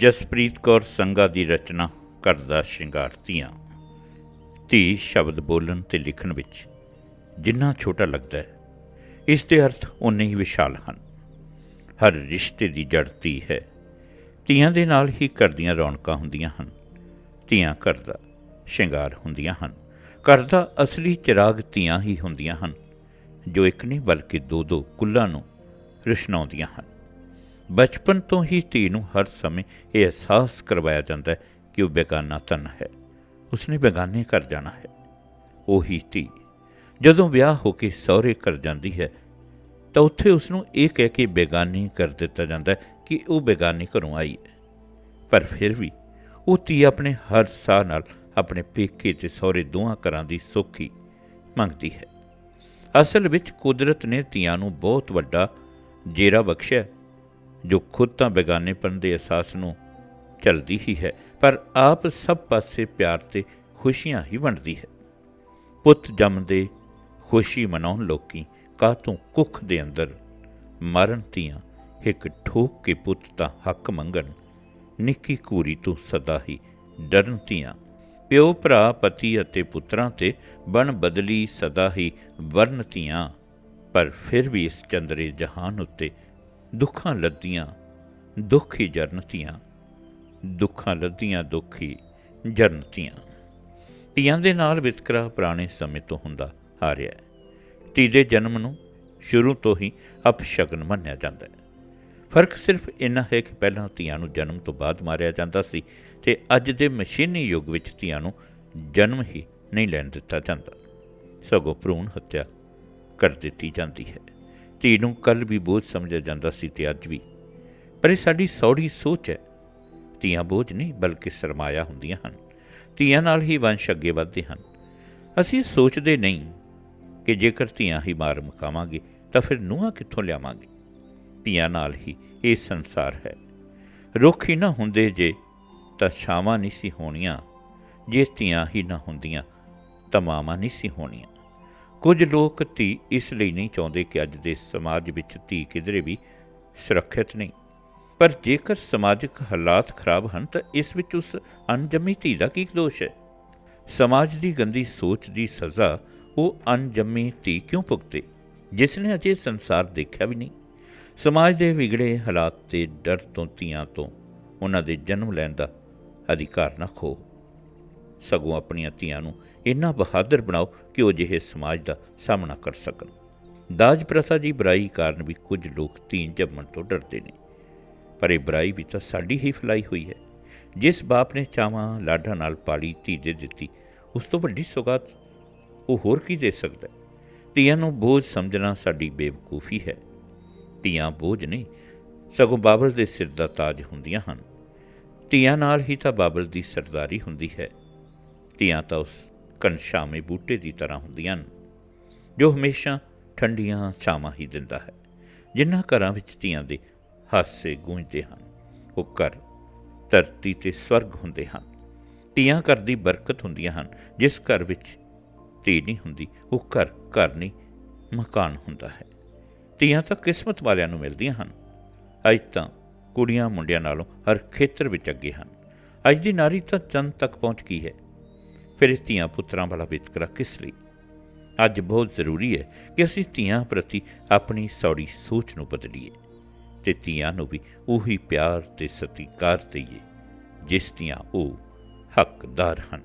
ਜਸਪ੍ਰੀਤ ਕੌਰ ਸੰਗਾ ਦੀ ਰਚਨਾ ਘਰ ਦਾ ਸ਼ਿੰਗਾਰ ਧੀਆਂ। ਧੀ ਸ਼ਬਦ ਬੋਲਣ ਤੇ ਲਿਖਣ ਵਿੱਚ ਜਿੰਨਾ ਛੋਟਾ ਲੱਗਦਾ ਹੈ, ਇਸ ਦੇ ਅਰਥ ਉਨੇ ਹੀ ਵਿਸ਼ਾਲ ਹਨ। ਹਰ ਰਿਸ਼ਤੇ ਦੀ ਜੜ ਧੀ ਹੈ। ਧੀਆਂ ਦੇ ਨਾਲ ਹੀ ਘਰ ਦੀਆਂ ਰੌਣਕਾਂ ਹੁੰਦੀਆਂ ਹਨ। ਧੀਆਂ ਘਰ ਦਾ ਸ਼ਿੰਗਾਰ ਹੁੰਦੀਆਂ ਹਨ। ਘਰ ਦਾ ਅਸਲੀ ਚਿਰਾਗ ਧੀਆਂ ਹੀ ਹੁੰਦੀਆਂ ਹਨ, ਜੋ ਇੱਕ ਨਹੀਂ ਬਲਕਿ ਦੋ ਦੋ ਕੁੱਲਾਂ ਨੂੰ ਰੁਸ਼ਨਾਉਂਦੀਆਂ ਹਨ। ਬਚਪਨ ਤੋਂ ਹੀ ਧੀ ਨੂੰ ਹਰ ਸਮੇਂ ਇਹ ਅਹਿਸਾਸ ਕਰਵਾਇਆ ਜਾਂਦਾ ਹੈ ਕਿ ਉਹ ਬੇਗਾਨਾ ਤਨ ਹੈ। ਉਸਨੇ ਬੇਗਾਨੇ ਘਰ ਜਾਣਾ ਹੈ। ਉਹੀ ਧੀ। ਜਦੋਂ ਵਿਆਹ ਹੋ ਕੇ ਸਹੁਰੇ ਘਰ ਜਾਂਦੀ ਹੈ, ਤਾਂ ਉੱਥੇ ਉਸ ਨੂੰ ਇਹ ਕਹਿ ਕੇ ਬੇਗਾਨੀ ਕਰ ਦਿੱਤਾ ਜਾਂਦਾ ਹੈ ਕਿ ਉਹ ਬੇਗਾਨੀ ਘਰੋਂ ਆਈ ਹੈ। ਪਰ ਫਿਰ ਵੀ ਉਹ ਧੀ ਆਪਣੇ ਹਰ ਸਾਹ ਨਾਲ ਆਪਣੇ ਪੇਕੇ ਤੇ ਸਹੁਰੇ ਦੋਹਾਂ ਘਰਾਂ ਦੀ ਸੁੱਖੀ ਮੰਗਦੀ ਹੈ। ਅਸਲ ਵਿੱਚ ਕੁਦਰਤ ਨੇ ਧੀਆਂ ਨੂੰ ਬਹੁਤ ਵੱਡਾ ਜੇਰਾ ਬਖਸ਼ਿਆ। ਜੋ ਖੁਦ ਤਾਂ ਬੇਗਾਨੇਪਨ ਦੇ ਅਹਿਸਾਸ ਨੂੰ ਚਲਦੀ ਹੀ ਹੈ, ਪਰ ਆਪ ਸਭ ਪਾਸੇ ਪਿਆਰ ਤੇ ਖੁਸ਼ੀਆਂ ਹੀ ਵੰਡਦੀ ਹੈ। ਪੁੱਤ ਜੰਮਦੇ ਖੁਸ਼ੀ ਮਨਾਉਣ ਲੋਕੀ ਕਾਤੋਂ ਕੁੱਖ ਦੇ ਅੰਦਰ ਮਰਨ ਧੀਆਂ ਇੱਕ ਠੋਕ ਕੇ ਪੁੱਤ ਤਾਂ ਹੱਕ ਮੰਗਣ, ਨਿੱਕੀ ਕੂਰੀ ਤੋਂ ਸਦਾ ਹੀ ਡਰਨ ਧੀਆਂ ਪਿਓ, ਭਰਾ, ਪਤੀ ਅਤੇ ਪੁੱਤਰਾਂ ਤੇ ਬਣ ਬਦਲੀ ਸਦਾ ਹੀ ਵਰਨ ਧੀਆਂ ਪਰ ਫਿਰ ਵੀ ਇਸ ਚੰਦਰੇ ਜਹਾਨ ਉੱਤੇ ਦੁੱਖਾਂ ਲੱਦੀਆਂ, ਦੁੱਖ ਹੀ ਜਰਨਤੀਆਂ। ਦੁੱਖਾਂ ਲੱਦੀਆਂ, ਦੁੱਖ ਹੀ ਜਰਨਤੀਆਂ। ਧੀਆਂ ਦੇ ਨਾਲ ਵਿਤਕਰਾ ਪੁਰਾਣੇ ਸਮੇਂ ਤੋਂ ਹੁੰਦਾ ਆ ਰਿਹਾ ਹੈ। ਧੀ ਦੇ ਜਨਮ ਨੂੰ ਸ਼ੁਰੂ ਤੋਂ ਹੀ ਅਪਸ਼ਗਨ ਮੰਨਿਆ ਜਾਂਦਾ ਹੈ। ਫ਼ਰਕ ਸਿਰਫ ਇੰਨਾ ਹੈ ਕਿ ਪਹਿਲਾਂ ਧੀਆਂ ਨੂੰ ਜਨਮ ਤੋਂ ਬਾਅਦ ਮਾਰਿਆ ਜਾਂਦਾ ਸੀ ਤੇ ਅੱਜ ਦੇ ਮਸ਼ੀਨੀ ਯੁੱਗ ਵਿੱਚ ਧੀਆਂ ਨੂੰ ਜਨਮ ਹੀ ਨਹੀਂ ਲੈਣ ਦਿੱਤਾ ਜਾਂਦਾ। ਸਗੋਂ ਭਰੂਣ ਹੱਤਿਆ ਕਰ ਦਿੱਤੀ ਜਾਂਦੀ ਹੈ। ਧੀ ਨੂੰ ਕੱਲ ਵੀ ਬੋਝ ਸਮਝਿਆ ਜਾਂਦਾ ਸੀ ਤੇ ਅੱਜ ਵੀ। ਪਰ ਇਹ ਸਾਡੀ ਸੌੜੀ ਸੋਚ ਹੈ। ਧੀਆਂ ਬੋਝ ਨਹੀਂ, ਬਲਕਿ ਸਰਮਾਇਆ ਹੁੰਦੀਆਂ ਹਨ। ਧੀਆਂ ਨਾਲ ਹੀ ਵੰਸ਼ ਅੱਗੇ ਵਧਦੇ ਹਨ। ਅਸੀਂ ਸੋਚਦੇ ਨਹੀਂ ਕਿ ਜੇਕਰ ਧੀਆਂ ਹੀ ਮਾਰ ਮੁਕਾਵਾਂਗੇ, ਤਾਂ ਫਿਰ ਨੂੰਹਾਂ ਕਿੱਥੋਂ ਲਿਆਵਾਂਗੇ? ਧੀਆਂ ਨਾਲ ਹੀ ਇਹ ਸੰਸਾਰ ਹੈ। ਰੁੱਖ ਹੀ ਨਾ ਹੁੰਦੇ ਜੇ, ਤਾਂ ਛਾਵਾਂ ਨਹੀਂ ਸੀ ਹੋਣੀਆਂ। ਜੇ ਧੀਆਂ ਹੀ ਨਾ ਹੁੰਦੀਆਂ, ਤਾਂ ਮਾਵਾਂ ਨਹੀਂ ਸੀ ਹੋਣੀਆਂ। ਕੁਝ ਲੋਕ ਧੀ ਇਸ ਲਈ ਨਹੀਂ ਚਾਹੁੰਦੇ ਕਿ ਅੱਜ ਦੇ ਸਮਾਜ ਵਿੱਚ ਧੀ ਕਿਧਰੇ ਵੀ ਸੁਰੱਖਿਅਤ ਨਹੀਂ। ਪਰ ਜੇਕਰ ਸਮਾਜਿਕ ਹਾਲਾਤ ਖਰਾਬ ਹਨ, ਤਾਂ ਇਸ ਵਿੱਚ ਉਸ ਅਣਜੰਮੀ ਧੀ ਦਾ ਕੀ ਦੋਸ਼ ਹੈ? ਸਮਾਜ ਦੀ ਗੰਦੀ ਸੋਚ ਦੀ ਸਜ਼ਾ ਉਹ ਅਣਜੰਮੀ ਧੀ ਕਿਉਂ ਭੁਗਤੇ? ਜਿਸ ਨੇ ਅਜੇ ਸੰਸਾਰ ਦੇਖਿਆ ਵੀ ਨਹੀਂ। ਸਮਾਜ ਦੇ ਵਿਗੜੇ ਹਾਲਾਤ ਤੇ ਡਰ ਤੋਂ ਧੀਆਂ ਤੋਂ ਉਹਨਾਂ ਦੇ ਜਨਮ ਲੈਣ ਦਾ ਅਧਿਕਾਰ ਨਾ ਖੋ ਸਗੋਂ ਆਪਣੀਆਂ ਧੀਆਂ ਨੂੰ ਇੰਨਾ ਬਹਾਦਰ ਬਣਾਓ ਕਿ ਉਹ ਜਿਹੇ ਸਮਾਜ ਦਾ ਸਾਹਮਣਾ ਕਰ ਸਕਣ। ਦਾਜ ਪ੍ਰਥਾ ਦੀ ਬੁਰਾਈ ਕਾਰਨ ਵੀ ਕੁਝ ਲੋਕ ਧੀ ਜੰਮਣ ਤੋਂ ਡਰਦੇ ਨੇ। ਪਰ ਇਹ ਬੁਰਾਈ ਵੀ ਤਾਂ ਸਾਡੀ ਹੀ ਫੈਲਾਈ ਹੋਈ ਹੈ। ਜਿਸ ਬਾਪ ਨੇ ਚਾਵਾਂ ਲਾਡਾਂ ਨਾਲ ਪਾਲੀ ਧੀ ਦੇ ਦਿੱਤੀ, ਉਸ ਤੋਂ ਵੱਡੀ ਸੁਗਾਤ ਉਹ ਹੋਰ ਕੀ ਦੇ ਸਕਦਾ ਹੈ? ਧੀਆਂ ਨੂੰ ਬੋਝ ਸਮਝਣਾ ਸਾਡੀ ਬੇਵਕੂਫੀ ਹੈ। ਧੀਆਂ ਬੋਝ ਨਹੀਂ, ਸਗੋਂ ਬਾਬਲ ਦੇ ਸਿਰ ਦਾ ਤਾਜ ਹੁੰਦੀਆਂ ਹਨ। ਧੀਆਂ ਨਾਲ ਹੀ ਤਾਂ ਬਾਬਲ ਦੀ ਸਰਦਾਰੀ ਹੁੰਦੀ ਹੈ। ਧੀਆਂ ਤਾਂ ਉਸ ਘਨਸ਼ਾਮੇ ਬੂਟੇ ਦੀ ਤਰ੍ਹਾਂ ਹੁੰਦੀਆਂ ਹਨ, ਜੋ ਹਮੇਸ਼ਾ ਠੰਡੀਆਂ ਛਾਵਾਂ ਹੀ ਦਿੰਦਾ ਹੈ। ਜਿਨ੍ਹਾਂ ਘਰਾਂ ਵਿੱਚ ਧੀਆਂ ਦੇ ਹਾਸੇ ਗੂੰਜਦੇ ਹਨ, ਉਹ ਘਰ ਧਰਤੀ ਤੇ ਸਵਰਗ ਹੁੰਦੇ ਹਨ। ਧੀਆਂ ਘਰ ਦੀ ਬਰਕਤ ਹੁੰਦੀਆਂ ਹਨ, ਜਿਸ ਘਰ ਵਿੱਚ ਧੀ ਨਹੀਂ ਹੁੰਦੀ, ਉਹ ਘਰ ਘਰ ਨਹੀਂ, ਮਕਾਨ ਹੁੰਦਾ ਹੈ। ਧੀਆਂ ਤਾਂ ਕਿਸਮਤ ਵਾਲਿਆਂ ਨੂੰ ਮਿਲਦੀਆਂ ਹਨ। ਅੱਜ ਤਾਂ ਕੁੜੀਆਂ ਮੁੰਡਿਆਂ ਨਾਲੋਂ ਹਰ ਖੇਤਰ ਵਿੱਚ ਅੱਗੇ ਹਨ। ਅੱਜ ਦੀ ਨਾਰੀ ਤਾਂ ਚੰਦ ਤੱਕ ਪਹੁੰਚ ਗਈ ਹੈ। ਫਿਰ ਇਹ ਧੀਆਂ ਪੁੱਤਰਾਂ ਵਾਲਾ ਵਿਤਕਰਾ ਕਿਸ ਲਈ? ਅੱਜ ਬਹੁਤ ਜ਼ਰੂਰੀ ਹੈ ਕਿ ਅਸੀਂ ਧੀਆਂ ਪ੍ਰਤੀ ਆਪਣੀ ਸੌੜੀ ਸੋਚ ਨੂੰ ਬਦਲੀਏ ਤੇ ਧੀਆਂ ਨੂੰ ਵੀ ਉਹੀ ਪਿਆਰ ਤੇ ਸਤਿਕਾਰ ਦੇਈਏ, ਜਿਸ ਦੀਆਂ ਉਹ ਹੱਕਦਾਰ ਹਨ।